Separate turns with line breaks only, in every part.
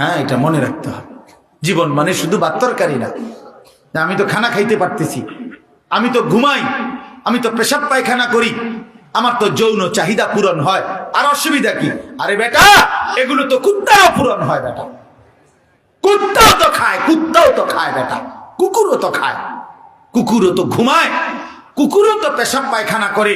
হ্যাঁ এটা মনে রাখতে হবে। জীবন মানে শুধু বাত্তরকারী না, আমি তো খানা খাইতে পারতেছি। আমি তো ঘুমাই। আমি তো পেশাব পায়খানা করি। আমার তো যৌন চাহিদা পূরণ হয়। আর অসুবিধা কি? আরে বেটা, এগুলো তো কুত্তারও পূরণ হয় বেটা। কুত্তাও তো খায়, কুত্তাও তো খায় বেটা। কুকুরও তো খায়। কুকুরও তো ঘুমায়। কুকুরও তো পেশাব পায়খানা করে।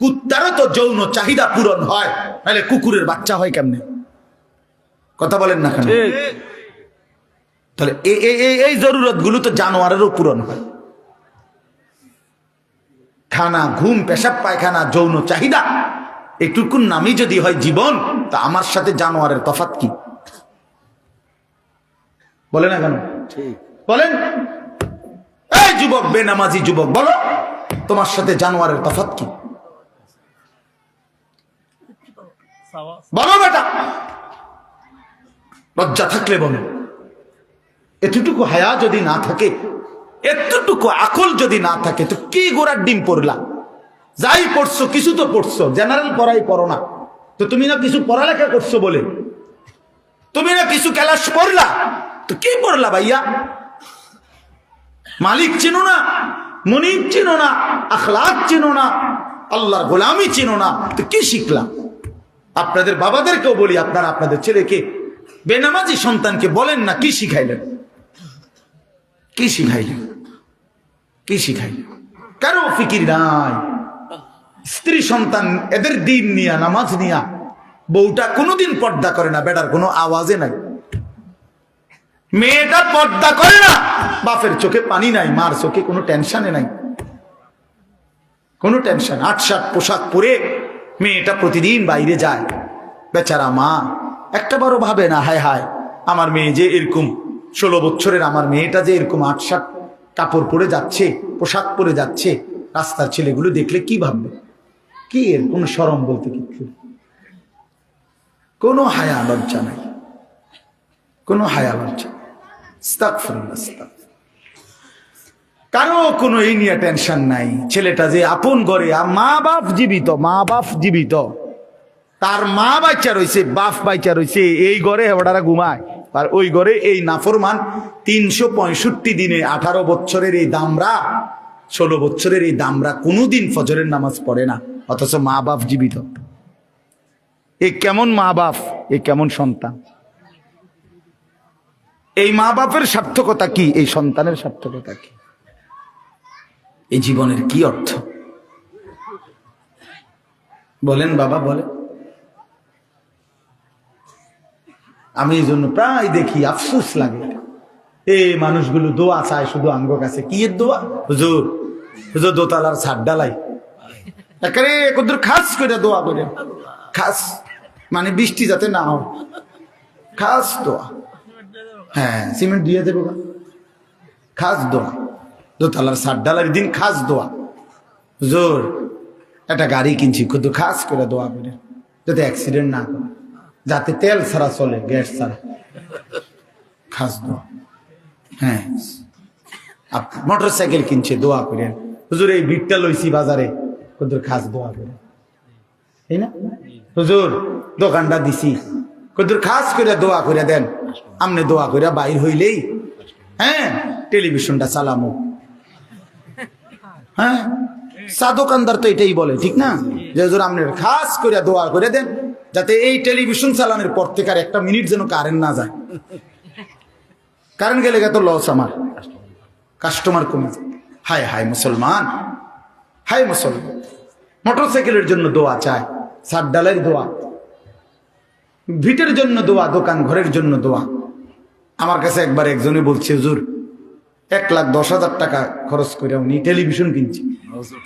কুত্তারও তো যৌন চাহিদা পূরণ হয়। নাহলে কুকুরের বাচ্চা হয় কেমনে? কথা বলেন না কেন? তাহলে এই- এই- এই- এই জরুরতগুলো তো জানোয়ারেরও পূরণ হয়। খানা ঘুম পেশাব পায়খানা যৌন চাহিদা একটুকুন নামই যদি হয় জীবন তা আমার সাথে জানোয়ারের তফাত কি? বলে না কেন? বলেন। এই যুবক বেনামাজি যুবক বলো। তোমার সাথে জানোয়ারের তফাত কি? বলো বেটা। লজ্জা থাকলে বলো। এতটুকু হায়া যদি না থাকে, এতটুকু আকল যদি না থাকে, তো কি গোড়ার ডিম পড়লা যাই পড়ছো, কিছু তো পড়ছো জেনারেল পড়াই পড়ো না। তো তুমি না কিছু পড়ালেখা করছ বলে? তুমি না কিছু ক্যালাস পড়লা? তো কি পড়লা ভাইয়া? মালিক চিনো না, মনিব চিনো না, আখলাক চিনো না, আল্লাহর গোলামি চিনো না, তো কি শিখলাম আপনাদের বাবাদেরকেও বলি, আপনারা আপনাদের ছেলেকে বেনামাজি সন্তানকে বলেন না, কি শিখাইলেন? কি শিখাইলেন? কি শিখাইলেন? কারও ফিকির নাই। স্ত্রী সন্তান, এদের দিন নিয়া, নামাজ নিয়া, বউটা কোনোদিন পর্দা করে না, বেটার কোনো আওয়াজে নাই। মেয়েটা পর্দা করে না, বাপের চোখে পানি নাই, মার চোখে কোনো টেনশনে নাই। কোনো টেনশন আট সাত পোশাক পরে মেয়েটা প্রতিদিন বাইরে যায়। বেচারা মা একটা বারো ভাবে না, হায় হায়। আমার মেয়ে যে এরকম, ষোলো বছরের আমার মেয়েটা যে এরকম আট সাত কাপড় পরে যাচ্ছে, পোশাক পরে যাচ্ছে, রাস্তার ছেলেগুলো দেখলে কি ভাববে? কি এর কোনো সরম বলতে কিছু কোনো হায়া লজ্জা নাই। কোনো হায়া লজ্জা। কারও কোনো এই নিয়ে টেনশন নাই। ছেলেটা যে আপন আর মা বাপ জীবিত মা বাপ জীবিত। তার মা বাচ্চা রয়েছে, বাপ বাচ্চা রয়েছে, এই ঘরে ওনারা ঘুমায়। আর ওই ঘরে এই নাফরমান তিনশো পঁয়ষট্টি দিনে আঠারো বছরের এই দামরা, ষোলো বছরের এই দামরা কোনোদিন ফজরের নামাজ পড়ে না, অথচ মা বাপ জীবিত। এ কেমন মা বাপ, এ কেমন সন্তান? এই মা বাপের সার্থকতা কি, এই সন্তানের সার্থকতা কি? এই জীবনের কি অর্থ? বলেন বাবা, বলেন। আমি এই জন্য প্রায় দেখি, আফসোস লাগে। এই মানুষগুলো দোয়া চায় শুধু আঙ্গ কাছে। কি দোয়া? হুজুর হুজুর দোতালার ছাদ ডালাই। একেবারে কদ্দুর খাস করে দোয়া করে। খাস মানে বৃষ্টি যাতে না হয়। খাস দোয়া। হ্যাঁ সিমেন্ট দিয়ে দেবো খাস দোয়া। দোতালার সাত ডালার দিন খাস দোয়া। জোর একটা গাড়ি কিনছি কিন্তু খাস করে দোয়া করে। যাতে অ্যাক্সিডেন্ট না করে। যাতে তেল ছাড়া চলে, গ্যাস ছাড়া। খাস দোয়া হ্যাঁ। মোটর সাইকেল কিনছে, দোয়া করে হুজুর, এই ভিটটা লইছি বাজারে কুদুর খাস দোয়া করে। তাই না? হুজুর, দোকানটা দিছি। কুদুর খাস করে দোয়া করে দেন। আমনে দোয়া করে বাইর হইলেই হ্যাঁ টেলিভিশনটা চালামো। হ্যাঁ? চা দোকানদার তো এটাই বলে, ঠিক না? যে হুজুর আপনি খাস করে দোয়া করে দেন। যাতে এই টেলিভিশন চালানোর পর থেকে আর একটা মিনিট যেন কারেন্ট না যায়। কারেন্ট গেলে তো লস আমার। কাস্টমার কমে যায়। হায় হায় মুসলমান। হায় মুসলমান। মোটর সাইকেলের জন্য দোয়া চায় সাত ডালের দোয়া। ভিটের জন্য দোয়া দোকান ঘরের জন্য দোয়া। আমার কাছে একবার একজনে বলছে হুজুর এক লাখ দশ হাজার টাকা খরচ করে উনি টেলিভিশন কিনছি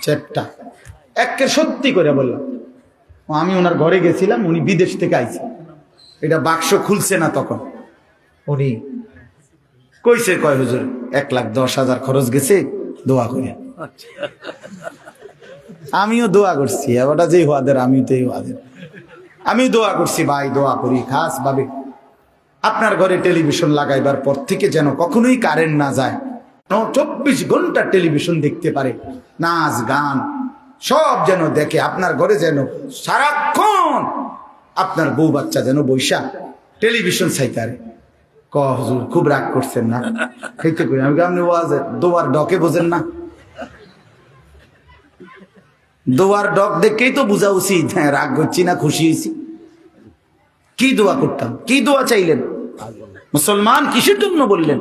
চ্যাপটা একে সত্যি করে বললাম। আমি ওনার ঘরে গেছিলাম উনি বিদেশ থেকে আইছে। এটা বাক্স খুলছে না তখন। উনি কইছে কয় হুজুর এক লাখ দশ হাজার খরচ গেছে দোয়া করে। আমিও দোয়া করছি এবারটা যে হওয়াদের আমিও তো এই হওয়াদের আমি দোয়া করছি ভাই দোয়া করি খাস ভাবে আপনার ঘরে টেলিভিশন লাগাইবার পর থেকে যেন কখনোই কারেন্ট না যায়। চব্বিশ ঘণ্টা টেলিভিশন দেখতে পারে নাচ গান সব যেন দেখে আপনার ঘরে যেন সারাক্ষণ আপনার বউ বাচ্চা যেন বৈশা টেলিভিশন চাইতারে। ক হুজুর, খুব রাগ করছেন না? খেতে করি আমি আপনি দোয়ার ডকে বোঝেন না। দোয়ার ডক দেখেই তো বোঝা উচিত হ্যাঁ রাগ করছি না, খুশি হয়েছি কি দোয়া করতাম? কি দোয়া চাইলেন? মুসলমান কিসের জন্য বললেন?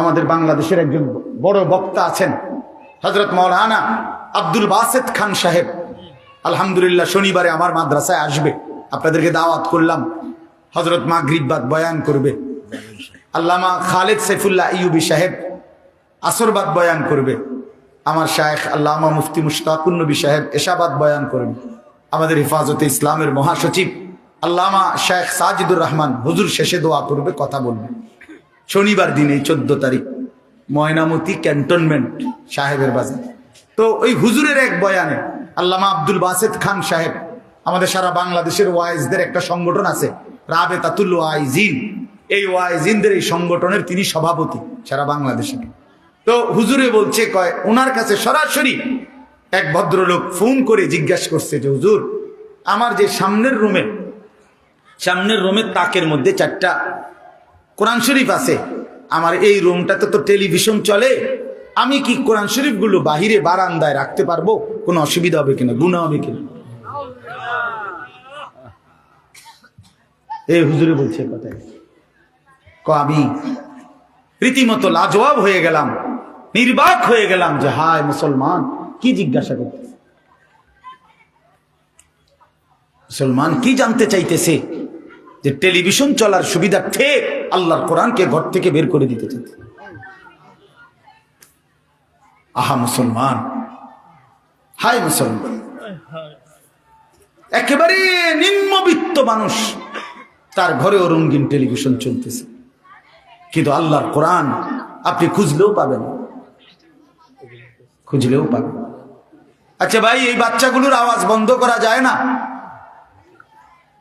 আমাদের বাংলাদেশের একজন বড় বক্তা আছেন হজরত মৌলানা আব্দুল বাসেদ খান সাহেব, আলহামদুলিল্লাহ শনিবারে আমার মাদ্রাসায় আসবে। আপনাদেরকে দাওয়াত করলাম। হজরত মাগরিবাদ বয়ান করবে। আল্লামা খালেদ সাইফুল্লাহ ইউবি সাহেব আসরবাদ বয়ান করবে। আমার শায়েখ আল্লামা মুফতি মুশতাকুন নবী সাহেব এশাবাদ বয়ান করবে। আমাদের হেফাজতে ইসলামের মহাসচিব আল্লামা শায়েখ সাজিদুর রহমান হুজুর শেষে দোয়া করবে, কথা বলবে। শনিবার দিনে চোদ্দ তারিখ ময়নামতি ক্যান্টনমেন্ট সাহেবের বাজার। তো ওই হুজুরের এক বয়ানে আল্লামা আব্দুল বাসেদ খান সাহেব, আমাদের সারা বাংলাদেশের ওয়াইজদের একটা সংগঠন আছে রাবে তাতুল ওয়াইজিন। এই ওয়াইজিনদের এই সংগঠনের তিনি সভাপতি সারা বাংলাদেশে। তো হুজুরে বলছে, কয়, ওনার কাছে সরাসরি এক ভদ্রলোক ফোন করে জিজ্ঞাসা করছে যে, হুজুর, আমার যে সামনের রুমে, সামনের রুমের তাকের মধ্যে চারটা কোরআন শরীফ আছে, আমার এই রুমটাতে তো টেলিভিশন চলে আমি কি কোরআন শরীফগুলো বাহিরে বারান্দায় রাখতে পারব? কোনো অসুবিধা হবে কিনা? গুণা হবে কিনা? এই হুজুরে বলছে কথা ক, আমি রীতিমতো লাজবাব হয়ে গেলাম, নির্বাক হয়ে গেলাম যে, হায় মুসলমান, কি জিজ্ঞাসা করতে মুসলমান কি জানতে চাইতেছে যে, টেলিভিশন চলার সুবিধার্থে আল্লাহর কোরআনকে ঘর থেকে বের করে দিতে চাইছে আহা, মুসলমান। হাই, মুসলমান। একেবারে নিম্নবিত্ত মানুষ, তার ঘরেও রঙিন টেলিভিশন চলতেছে। কিন্তু আল্লাহর কোরআন আপনি খুঁজলেও পাবেন। খুঁজলেও পাবেন। আচ্ছা ভাই, এই বাচ্চাগুলোর আওয়াজ বন্ধ করা যায় না?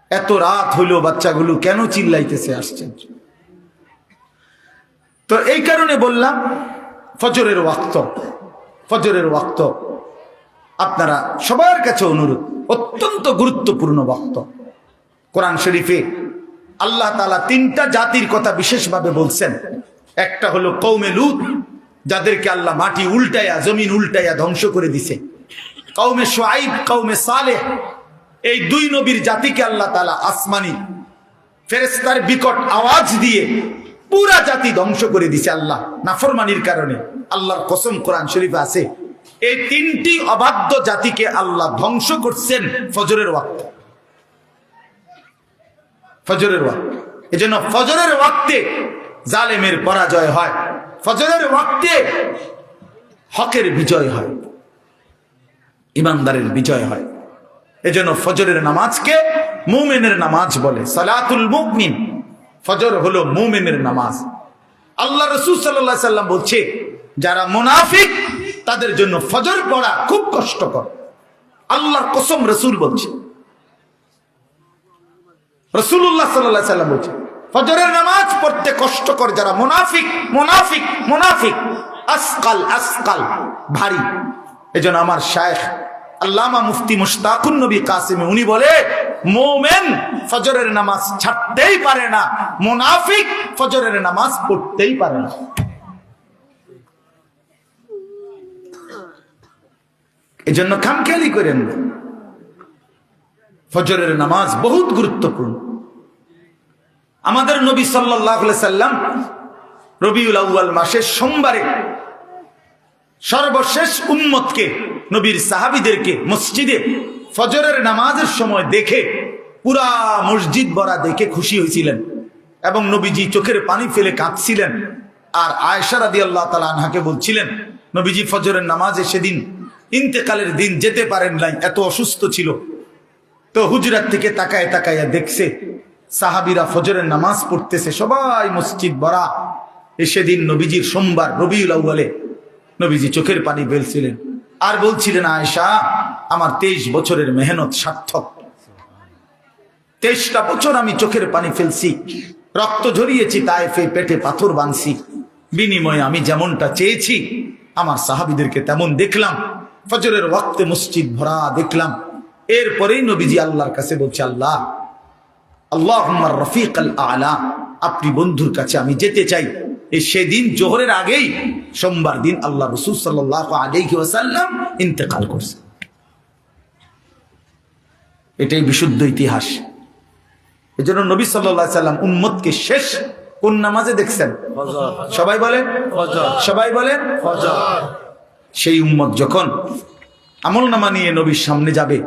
এত রাত হইল বাচ্চাগুলো কেন চিল্লাইতেছে, আসছেন? তো এই কারণে বললাম ফজরের ওয়াক্ত ফজরের ওয়াক্ত। আপনারা সবার কাছে অনুরোধ, অত্যন্ত গুরুত্বপূর্ণ বক্ত কোরআন শরীফে আল্লাহ তালা তিনটা জাতির কথা বিশেষভাবে বলছেন। একটা হলো কৌমে লুত, যাদেরকে আল্লাহ মাটি উল্টাইয়া, জমিন উল্টাইয়া ধ্বংস করে দিছে। কৌমে সোয়াইব কৌমে সালেহ, এই দুই নবীর জাতিকে আল্লাহ তালা আসমানি ফেরেস্তার বিকট আওয়াজ দিয়ে পুরা জাতি ধ্বংস করে দিছে আল্লাহ, নাফরমানির কারণে। আল্লাহর কসম কোরআন শরীফে আছে, এই তিনটি অবাধ্য জাতিকে আল্লাহ ধ্বংস করছেন ফজরের ওয়াক্ত। ফজরের ওয়াক্ত। এই জন্য ফজরের ওয়াক্তে জালেমের পরাজয় হয়। ফজরের ওয়াক্তে হকের বিজয় হয়। ইমানদারের বিজয় হয়। এজন্য ফজরের নামাজকে মুমিনের নামাজ বলে, সালাতুল মুমিন। ফজর হলো মুমিনের নামাজ। আল্লাহ রসুল সাল্লাহ সাল্লাম বলছে, যারা মুনাফিক, তাদের জন্য ফজর পড়া খুব কষ্টকর। আল্লাহর কসম রসুল বলছে। রসুল্লাহ সাল্লাহ সাল্লাম বলছে, ফজরের নামাজ পড়তে কষ্টকর যারা মুনাফিক মুনাফিক মুনাফিক, আসকাল আসকাল, ভারী। এজন্য আমার শায়েখ আল্লামা মুফতি মুশতাকুন নবী কাসিমে, উনি বলে, মোমেন ফজরের নামাজ ছাড়তেই পারে না, মুনাফিক ফজরের নামাজ পড়তেই পারে না। এজন্য খামখেয়ালি করেন। ফজরের নামাজ বহুত গুরুত্বপূর্ণ। আমাদের নবী সাল্লাহ সাল্লাম রবিউল আউ্য়াল মাসের সোমবারে সর্বশেষ উম্মতকে, নবীর সাহাবিদেরকে মসজিদে ফজরের নামাজের সময় দেখে পুরা মসজিদ ভরা দেখে খুশি হয়েছিলেন এবং নবীজি চোখের পানি ফেলে কাঁদছিলেন। আর আয়সা রাদি আল্লাহ তালা আনহাকে বলছিলেন, নবীজি, ফজরের নামাজে সেদিন ইন্তেকালের দিন যেতে পারেন নাই, এত অসুস্থ ছিল। তো হুজরাত থেকে তাকায় তাকাইয়া দেখছে, সাহাবিরা ফজরের নামাজ পড়তেছে, সবাই মসজিদ এ সেদিন নবীজির সোমবার, রবিউল আউ্বালে নবীজি চোখের পানি ফেলছিলেন। আর বলছিলেন, আয়েশা, আমার তেইশ বছরের মেহনত সার্থক। তেইশটা বছর আমি চোখের পানি ফেলছি, রক্ত ঝরিয়েছি তাই তাইফে পেটে পাথর বাঁধছি। বিনিময়ে আমি যেমনটা চেয়েছি, আমার সাহাবিদেরকে তেমন দেখলাম। ফজরের ওয়াক্তে মসজিদ ভরা দেখলাম। এরপরেই নবীজি আল্লাহর কাছে বলছে, আল্লাহ আল্লাহ রফিক আল আলা, আপনি বন্ধুর কাছে আমি যেতে চাই। এই সেদিন জোহরের আগেই সোমবার দিন আল্লাহ রসুল সাল্লাহ আলাইহি ওয়াসাল্লাম ইন্তেকাল করছে। এটাই বিশুদ্ধ ইতিহাস। এই জন্য নবী সাল্লাহ সাল্লাম উম্মতকে শেষ কোন নামাজে দেখছেন? সবাই বলেন? সবাই বলেন? সেই উম্মত যখন আমল নামা নিয়ে নবীর সামনে যাবে